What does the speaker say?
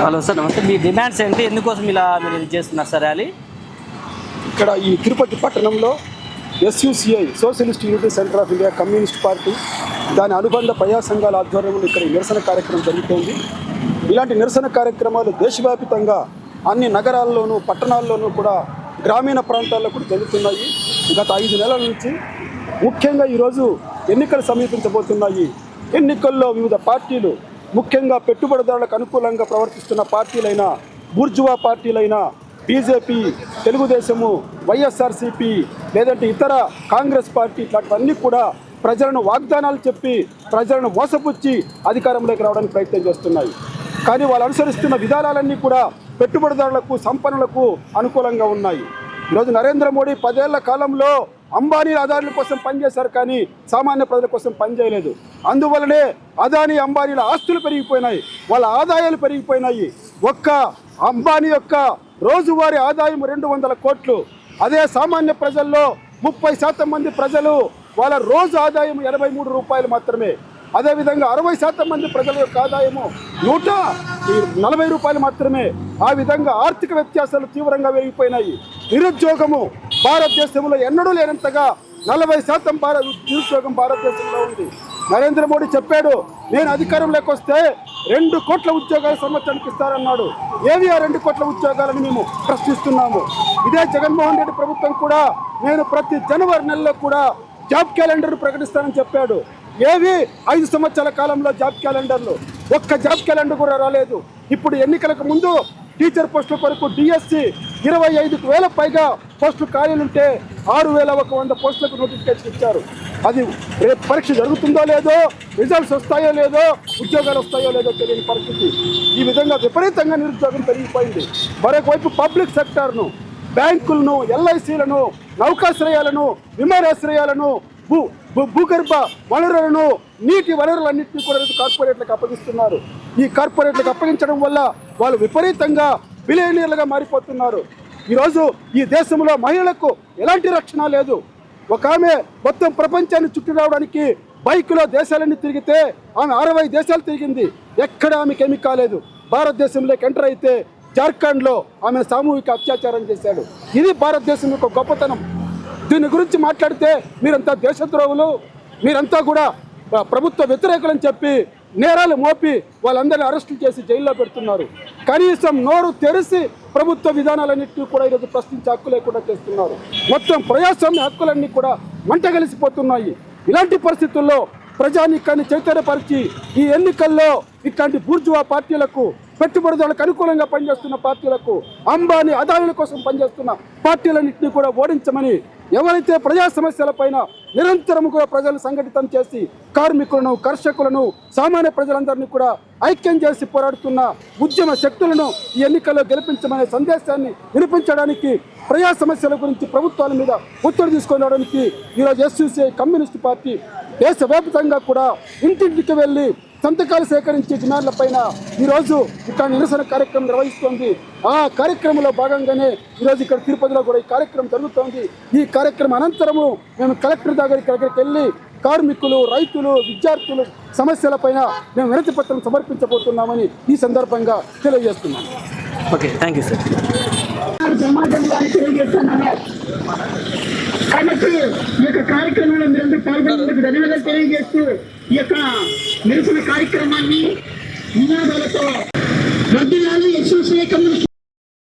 Hello sir నమస్తే. మీ demands ఏంటి? ఎందుకోసం ఇలా మీరు ఇది చేస్తున్నారు సార్ ర్యాలీ? ఇక్కడ ఈ తిరుపతి పట్టణంలో SUCI socialist unity centre of India communist party దాని అనుబంధ ప్రజా సంఘాల ఆధ్వర్యంలో ఇక్కడ నిరసన కార్యక్రమం జరుగుతోంది. ఇలాంటి నిరసన కార్యక్రమాలు దేశవ్యాప్తంగా అన్ని నగరాల్లోనూ పట్టణాల్లోనూ కూడా గ్రామీణ ప్రాంతాల్లో కూడా జరుగుతున్నాయి. గత ఐదు నెలల నుంచి ముఖ్యంగా ఈరోజు ఎన్నికలు సమీపించబోతున్నాయి. ఎన్నికల్లో వివిధ పార్టీలు ముఖ్యంగా పెట్టుబడిదారులకు అనుకూలంగా ప్రవర్తిస్తున్న పార్టీలైన బూర్జువా పార్టీలైన బీజేపీ తెలుగుదేశము వైఎస్ఆర్సీపీ లేదంటే ఇతర కాంగ్రెస్ పార్టీ ఇట్లాంటివన్నీ కూడా ప్రజలను వాగ్దానాలు చెప్పి ప్రజలను మోసపుచ్చి అధికారంలోకి రావడానికి ప్రయత్నం చేస్తున్నాయి. కానీ వాళ్ళు అనుసరిస్తున్న విధానాలన్నీ కూడా పెట్టుబడిదారులకు సంపన్నులకు అనుకూలంగా ఉన్నాయి. ఈరోజు నరేంద్ర మోడీ పదేళ్ళ కాలంలో అంబానీ అదానీల కోసం పనిచేశారు కానీ సామాన్య ప్రజల కోసం పనిచేయలేదు. అందువల్లనే అదానీ అంబానీల ఆస్తులు పెరిగిపోయినాయి. వాళ్ళ ఆదాయాలు పెరిగిపోయినాయి. ఒక్క అంబానీ యొక్క రోజువారీ ఆదాయం రెండు వందల కోట్లు. అదే సామాన్య ప్రజల్లో ముప్పై శాతం మంది ప్రజలు వాళ్ళ రోజు ఆదాయం ఎనభై మూడు రూపాయలు మాత్రమే. అదేవిధంగా అరవై శాతం మంది ప్రజల యొక్క ఆదాయము నూట నలభై రూపాయలు మాత్రమే. ఆ విధంగా ఆర్థిక వ్యత్యాసాలు తీవ్రంగా పెరిగిపోయినాయి. నిరుద్యోగము భారతదేశంలో ఎన్నడూ లేనంతగా నలభై శాతం భారత నిరుద్యోగం భారతదేశంలో ఉంది. నరేంద్ర మోడీ చెప్పాడు నేను అధికారంలోకి వస్తే రెండు కోట్ల ఉద్యోగాలు సంవత్సరానికి ఇస్తారన్నాడు. ఏవి ఆ రెండు కోట్ల ఉద్యోగాలను మేము ప్రశ్నిస్తున్నాము. ఇదే జగన్మోహన్ రెడ్డి ప్రభుత్వం కూడా నేను ప్రతి జనవరి నెలలో కూడా జాబ్ క్యాలెండర్ ప్రకటిస్తానని చెప్పాడు. ఏవి? ఐదు సంవత్సరాల కాలంలో జాబ్ క్యాలెండర్లు. ఒక్క జాబ్ క్యాలెండర్ కూడా రాలేదు. ఇప్పుడు ఎన్నికలకు ముందు టీచర్ పోస్టుల కొరకు డిఎస్సి ఇరవై ఐదు వేల పైగా పోస్టులు ఖాళీలు ఉంటే ఆరు వేల ఒక వంద పోస్టులకు నోటిఫికేషన్ ఇచ్చారు. అది రేపు పరీక్ష జరుగుతుందో లేదో రిజల్ట్స్ వస్తాయో లేదో ఉద్యోగాలు వస్తాయో లేదో తెలియని పరిస్థితి. ఈ విధంగా విపరీతంగా నిరుద్యోగం పెరిగిపోయింది. మరొక వైపు పబ్లిక్ సెక్టార్ను బ్యాంకులను ఎల్ఐసీలను నౌకాశ్రయాలను విమానాశ్రయాలను భూ భూ- భూగర్భ వనరులను నీటి వనరులన్నింటినీ కూడా కార్పొరేట్లకు అప్పగిస్తున్నారు. ఈ కార్పొరేట్లకు అప్పగించడం వల్ల వాళ్ళు విపరీతంగా బిలియనీర్లుగా మారిపోతున్నారు. ఈరోజు ఈ దేశంలో మహిళలకు ఎలాంటి రక్షణ లేదు. ఒక ఆమె మొత్తం ప్రపంచాన్ని చుట్టి రావడానికి బైకులో దేశాలన్నీ తిరిగితే ఆమె అరవై దేశాలు తిరిగింది. ఎక్కడ ఆమెకి ఏమీ కాలేదు. భారతదేశంలోకి ఎంటర్ అయితే జార్ఖండ్లో ఆమె సామూహిక అత్యాచారం చేశాడు. ఇది భారతదేశం యొక్క గొప్పతనం. దీని గురించి మాట్లాడితే మీరంతా దేశద్రోహులు. మీరంతా కూడా ప్రభుత్వ వ్యతిరేకులని చెప్పి నేరాలు మోపి వాళ్ళందరినీ అరెస్టులు చేసి జైల్లో పెడుతున్నారు. కనీసం నోరు తెరిచి ప్రభుత్వ విధానాలన్నింటినీ కూడా ఈరోజు ప్రశ్నించే హక్కు లేకుండా చేస్తున్నారు. మొత్తం ప్రజాస్వామ్య హక్కులన్నీ కూడా మంట కలిసిపోతున్నాయి ఇలాంటి పరిస్థితుల్లో ప్రజానీకాన్ని చైతన్యపరిచి ఈ ఎన్నికల్లో ఇట్లాంటి బూర్జువా పార్టీలకు పెట్టుబడిదారులకు అనుకూలంగా పనిచేస్తున్న పార్టీలకు అంబానీ అదానుల కోసం పనిచేస్తున్న పార్టీలన్నింటినీ కూడా ఓడించమని ఎవరైతే ప్రజా సమస్యలపైన నిరంతరం కూడా ప్రజలు సంఘటితం చేసి కార్మికులను కర్షకులను సామాన్య ప్రజలందరినీ కూడా ఐక్యం చేసి పోరాడుతున్న ఉద్యమ శక్తులను ఈ ఎన్నికల్లో గెలిపించమనే సందేశాన్ని వినిపించడానికి ప్రజా సమస్యల గురించి ప్రభుత్వాల మీద ఒత్తిడి తీసుకొని రావడానికి ఈరోజు ఎస్యూసీఐ కమ్యూనిస్ట్ పార్టీ దేశవ్యాప్తంగా కూడా ఇంటింటికి వెళ్ళి సంతకాలు సేకరించే డిమాండ్లపైన ఈరోజు ఇక్కడ నిరసన కార్యక్రమం నిర్వహిస్తోంది. ఆ కార్యక్రమంలో భాగంగానే ఈరోజు ఇక్కడ తిరుపతిలో కూడా ఈ కార్యక్రమం జరుగుతోంది. ఈ కార్యక్రమం అనంతరము మేము కలెక్టర్ దగ్గరికి దగ్గరికి వెళ్ళి కార్మికులు రైతులు విద్యార్థులు సమస్యలపైన మేము వినతి పత్రం సమర్పించబోతున్నామని ఈ సందర్భంగా తెలియజేస్తున్నాను. ఓకే థ్యాంక్ యూ సార్ కాబట్టి ఈ యొక్క కార్యక్రమంలో మీరందరూ పాల్గొన్నందుకు ధన్యవాదాలు తెలియజేస్తూ ఈ యొక్క నిరసన కార్యక్రమాన్ని నినాదాలతో